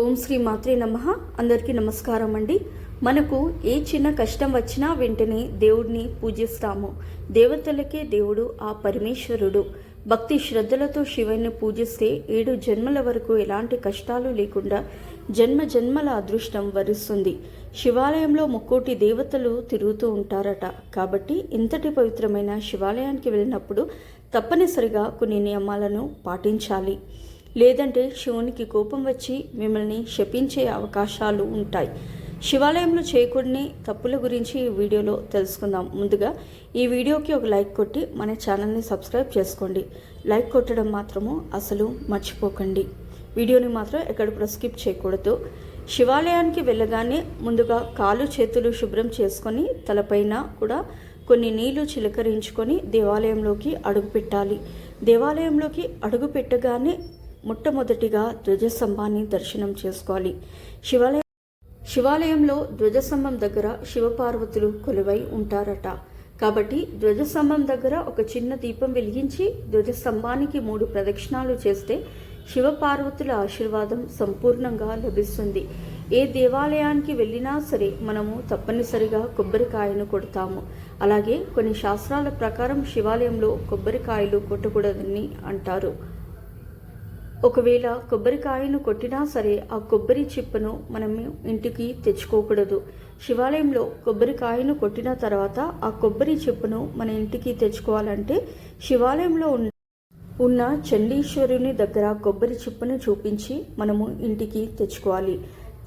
ఓం శ్రీ మాత్రే నమ. అందరికీ నమస్కారం అండి. మనకు ఏ చిన్న కష్టం వచ్చినా వెంటనే దేవుడిని పూజిస్తాము. దేవతలకే దేవుడు ఆ పరమేశ్వరుడు. భక్తి శ్రద్ధలతో శివుని పూజిస్తే ఏడు జన్మల వరకు ఎలాంటి కష్టాలు లేకుండా జన్మ జన్మల అదృష్టం వరిస్తుంది. శివాలయంలో ముక్కోటి దేవతలు తిరుగుతూ ఉంటారట. కాబట్టి ఇంతటి పవిత్రమైన శివాలయానికి వెళ్ళినప్పుడు తప్పనిసరిగా కొన్ని నియమాలను పాటించాలి. లేదంటే శివునికి కోపం వచ్చి మిమ్మల్ని శపించే అవకాశాలు ఉంటాయి. శివాలయంలో చేయకూడని తప్పుల గురించి ఈ వీడియోలో తెలుసుకుందాం. ముందుగా ఈ వీడియోకి ఒక లైక్ కొట్టి మన ఛానల్ని సబ్స్క్రైబ్ చేసుకోండి. లైక్ కొట్టడం మాత్రము అసలు మర్చిపోకండి. వీడియోని మాత్రం ఎక్కడ కూడా స్కిప్ చేయకూడదు. శివాలయానికి వెళ్ళగానే ముందుగా కాలు చేతులు శుభ్రం చేసుకొని తలపైన కూడా కొన్ని నీళ్ళు చిలకరించుకొని దేవాలయంలోకి అడుగుపెట్టాలి దేవాలయంలోకి అడుగు పెట్టగానే మొట్టమొదటిగా ధ్వజస్తంభాన్ని దర్శనం చేసుకోవాలి. శివాలయం శివాలయంలో ధ్వజస్తంభం దగ్గర శివపార్వతులు కొలువై ఉంటారట. కాబట్టి ధ్వజస్తంభం దగ్గర ఒక చిన్న దీపం వెలిగించి ధ్వజస్తంభానికి మూడు ప్రదక్షిణాలు చేస్తే శివపార్వతుల ఆశీర్వాదం సంపూర్ణంగా లభిస్తుంది. ఏ దేవాలయానికి వెళ్ళినా సరే మనము తప్పనిసరిగా కొబ్బరికాయను కొడతాము. అలాగే కొన్ని శాస్త్రాల ప్రకారం శివాలయంలో కొబ్బరికాయలు కొట్టకూడదని అంటారు. ఒకవేళ కొబ్బరికాయను కొట్టినా సరే ఆ కొబ్బరి చిప్పను మనం ఇంటికి తెచ్చుకోకూడదు. శివాలయంలో కొబ్బరికాయను కొట్టిన తర్వాత ఆ కొబ్బరి చిప్పను మన ఇంటికి తెచ్చుకోవాలంటే శివాలయంలో ఉన్న ఉన్న చండీశ్వరుని దగ్గర కొబ్బరి చిప్పను చూపించి మనము ఇంటికి తెచ్చుకోవాలి.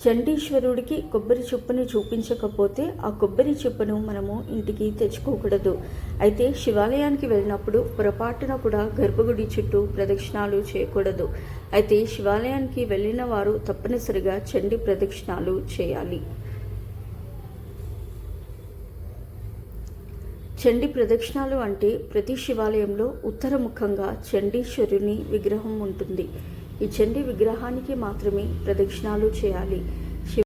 చండీశ్వరుడికి కొబ్బరి చెప్పును చూపించకపోతే ఆ కొబ్బరి చెప్పును మనము ఇంటికి తెచ్చుకోకూడదు. అయితే శివాలయానికి వెళ్ళినప్పుడు పొరపాటున కూడా గర్భగుడి చుట్టూ ప్రదక్షిణాలు చేయకూడదు. అయితే శివాలయానికి వెళ్ళిన వారు తప్పనిసరిగా చండీ ప్రదక్షిణాలు చేయాలి. చండీ ప్రదక్షిణాలు అంటే ప్రతి శివాలయంలో ఉత్తరముఖంగా చండీశ్వరుని విగ్రహం ఉంటుంది. ఈ చండీ విగ్రహానికి మాత్రమే ప్రదక్షిణాలు చేయాలి. శివ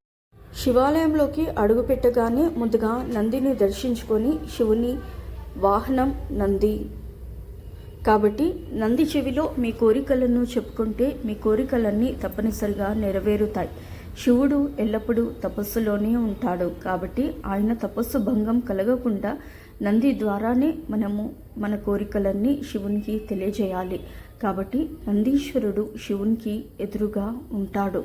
శివాలయంలోకి అడుగుపెట్టగానే ముందుగా నందిని దర్శించుకొని శివుని వాహనం నంది. కాబట్టి నంది చెవిలో మీ కోరికలను చెప్పుకుంటే మీ కోరికలన్నీ తప్పనిసరిగా నెరవేరుతాయి. శివుడు ఎల్లప్పుడూ తపస్సులోనే ఉంటాడు. కాబట్టి ఆయన తపస్సు భంగం కలగకుండా నంది ద్వారానే మనము మన కోరికలన్నీ శివునికి తెలియజేయాలి. కాబట్టి నందీశ్వరుడు శివునికి ఎదురుగా ఉంటాడు.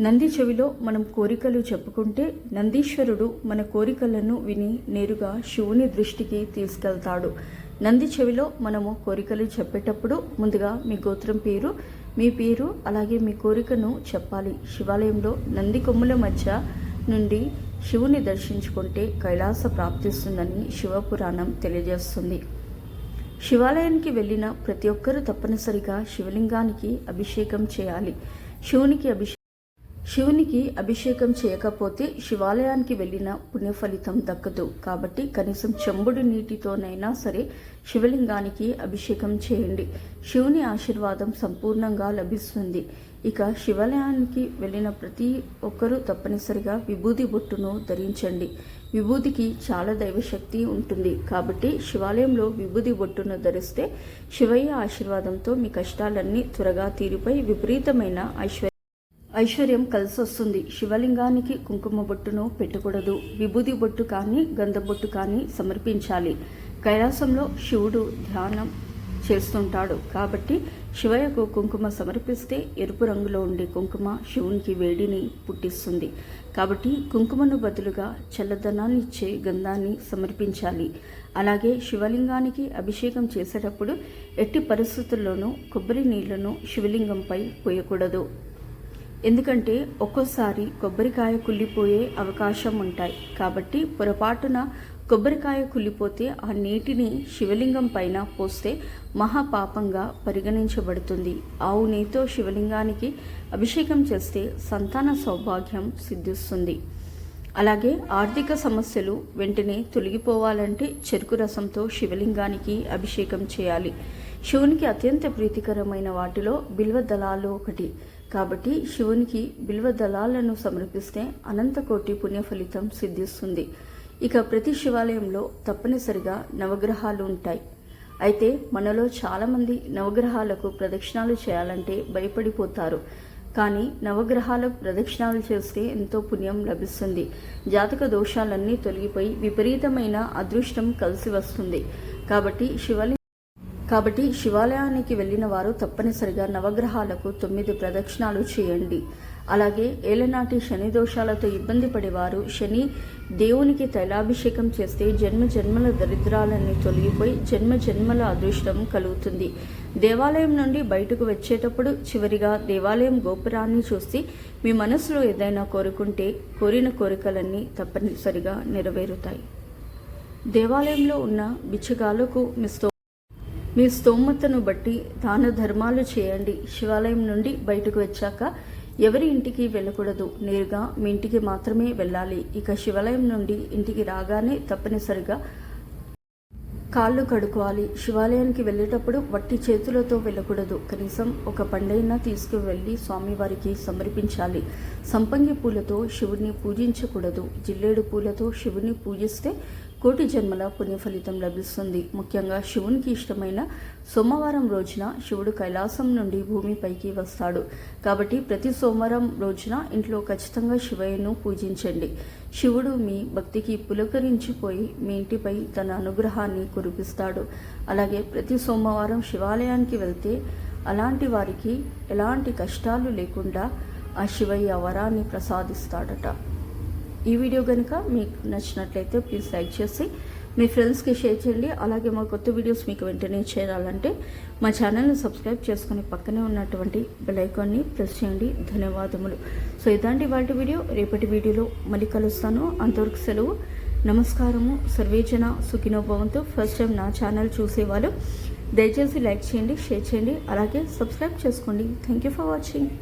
నంది చెవిలో మనం కోరికలు చెప్పుకుంటే నందీశ్వరుడు మన కోరికలను విని నేరుగా శివుని దృష్టికి తీసుకెళ్తాడు. నంది చెవిలో మనము కోరికలు చెప్పేటప్పుడు ముందుగా మీ గోత్రం పేరు మీ పేరు అలాగే మీ కోరికను చెప్పాలి. శివాలయంలో నంది కొమ్ముల మధ్య నుండి శివుని దర్శించుకుంటే కైలాస ప్రాప్తిస్తుందని శివపురాణం తెలియజేస్తుంది. శివాలయానికి వెళ్ళిన ప్రతి ఒక్కరూ తప్పనిసరిగా శివలింగానికి అభిషేకం చేయాలి. శివునికి అభిషేకం శివునికి అభిషేకం చేయకపోతే శివాలయానికి వెళ్ళిన పుణ్యఫలితం దక్కదు. కాబట్టి కనీసం చెంబుడు నీటితోనైనా సరే శివలింగానికి అభిషేకం చేయండి. శివుని ఆశీర్వాదం సంపూర్ణంగా లభిస్తుంది. ఇక శివాలయానికి వెళ్ళిన ప్రతి ఒక్కరూ తప్పనిసరిగా విభూది బొట్టును ధరించండి. విభూదికి చాలా దైవశక్తి ఉంటుంది. కాబట్టి శివాలయంలో విభూది బొట్టును ధరిస్తే శివయ్య ఆశీర్వాదంతో మీ కష్టాలన్నీ త్వరగా తీరిపై విపరీతమైన ఐశ్వర్య ఐశ్వర్యం కలిసి వస్తుంది శివలింగానికి కుంకుమ బొట్టును పెట్టకూడదు. విభూది బొట్టు కానీ గంధ బొట్టు కానీ సమర్పించాలి. కైలాసంలో శివుడు ధ్యానం చేస్తుంటాడు. కాబట్టి శివయ్యకు కుంకుమ సమర్పిస్తే ఎరుపు రంగులో ఉండే కుంకుమ శివునికి వేడిని పుట్టిస్తుంది. కాబట్టి కుంకుమను బదులుగా చల్లదనాన్ని ఇచ్చే గంధాన్ని సమర్పించాలి. అలాగే శివలింగానికి అభిషేకం చేసేటప్పుడు ఎట్టి పరిస్థితుల్లోనూ కొబ్బరి నీళ్ళను శివలింగంపై పోయకూడదు. ఎందుకంటే ఒక్కోసారి కొబ్బరికాయ కుళ్ళిపోయే అవకాశం ఉంటాయి. కాబట్టి పొరపాటున కొబ్బరికాయ కుళ్ళిపోతే ఆ నీటిని శివలింగం పైన పోస్తే మహాపాపంగా పరిగణించబడుతుంది. ఆవు నెయ్యితో శివలింగానికి అభిషేకం చేస్తే సంతాన సౌభాగ్యం సిద్ధిస్తుంది. అలాగే ఆర్థిక సమస్యలు వెంటనే తొలగిపోవాలంటే చెరుకు రసంతో శివలింగానికి అభిషేకం చేయాలి. శివునికి అత్యంత ప్రీతికరమైన వాటిలో బిల్వ దళాలు ఒకటి. కాబట్టి శివునికి బిల్వ దళాలను సమర్పిస్తే అనంతకోటి పుణ్యఫలితం సిద్ధిస్తుంది. ఇక ప్రతి శివాలయంలో తప్పనిసరిగా నవగ్రహాలు ఉంటాయి. అయితే మనలో చాలామంది నవగ్రహాలకు ప్రదక్షిణాలు చేయాలంటే భయపడిపోతారు. కానీ నవగ్రహాలకు ప్రదక్షిణాలు చేస్తే ఎంతో పుణ్యం లభిస్తుంది. జాతక దోషాలన్నీ తొలగిపోయి విపరీతమైన అదృష్టం కలిసి వస్తుంది. కాబట్టి శివలి కాబట్టి శివాలయానికి వెళ్ళిన వారు తప్పనిసరిగా నవగ్రహాలకు తొమ్మిది ప్రదక్షిణాలు చేయండి. అలాగే ఏలనాటి శని దోషాలతో ఇబ్బంది పడేవారు. శని దేవునికి తైలాభిషేకం చేస్తే జన్మ జన్మల దరిద్రాలన్నీ తొలగిపోయి జన్మ జన్మల అదృష్టం కలుగుతుంది. దేవాలయం నుండి బయటకు వచ్చేటప్పుడు చివరిగా దేవాలయం గోపురాన్ని చూసి మీ మనసులో ఏదైనా కోరుకుంటే కోరిన కోరికలన్నీ తప్పనిసరిగా నెరవేరుతాయి. దేవాలయంలో ఉన్న బిచ్చగాలకు మీ sto- మీ స్తోమతను బట్టి దాన ధర్మాలు చేయండి. శివాలయం నుండి బయటకు వచ్చాక ఎవరి ఇంటికి వెళ్ళకూడదు. నేరుగా మీ ఇంటికి మాత్రమే వెళ్ళాలి. ఇక శివాలయం నుండి ఇంటికి రాగానే తప్పనిసరిగా కాళ్ళు కడుక్కోవాలి. శివాలయానికి వెళ్ళేటప్పుడు వట్టి చేతులతో వెళ్ళకూడదు. కనీసం ఒక పండైనా తీసుకువెళ్ళి స్వామివారికి సమర్పించాలి. సంపంగి పూలతో శివుడిని పూజించకూడదు. జిల్లేడు పూలతో శివుడిని పూజిస్తే కోటి జన్మల పుణ్యఫలితం లభిస్తుంది. ముఖ్యంగా శివునికి ఇష్టమైన సోమవారం రోజున శివుడు కైలాసం నుండి భూమిపైకి వస్తాడు. కాబట్టి ప్రతి సోమవారం రోజున ఇంట్లో ఖచ్చితంగా శివయ్యను పూజించండి. శివుడు మీ భక్తికి పులకరించిపోయి మీ ఇంటిపై తన అనుగ్రహాన్ని కురిపిస్తాడు. అలాగే ప్రతి సోమవారం శివాలయానికి వెళ్తే అలాంటి వారికి ఎలాంటి కష్టాలు లేకుండా ఆ శివయ్య వరాన్ని ప్రసాదిస్తాడట. ఈ వీడియో కనుక మీకు నచ్చినట్లయితే ప్లీజ్ లైక్ చేసి మీ ఫ్రెండ్స్కి షేర్ చేయండి. అలాగే మా కొత్త వీడియోస్ మీకు వెంటనే చేరాలంటే మా ఛానల్ని సబ్స్క్రైబ్ చేసుకుని పక్కనే ఉన్నటువంటి బెలైకాన్ని ప్రెస్ చేయండి. ధన్యవాదములు. సో ఇలాంటి వాటి వీడియో రేపటి వీడియోలో మళ్ళీ కలుస్తాను. అంతవరకు సెలవు. నమస్కారము. సర్వేజన సుఖినోభవంతో ఫస్ట్ టైం నా ఛానల్ చూసేవాళ్ళు దయచేసి లైక్ చేయండి షేర్ చేయండి. అలాగే సబ్స్క్రైబ్ చేసుకోండి. Thank you for watching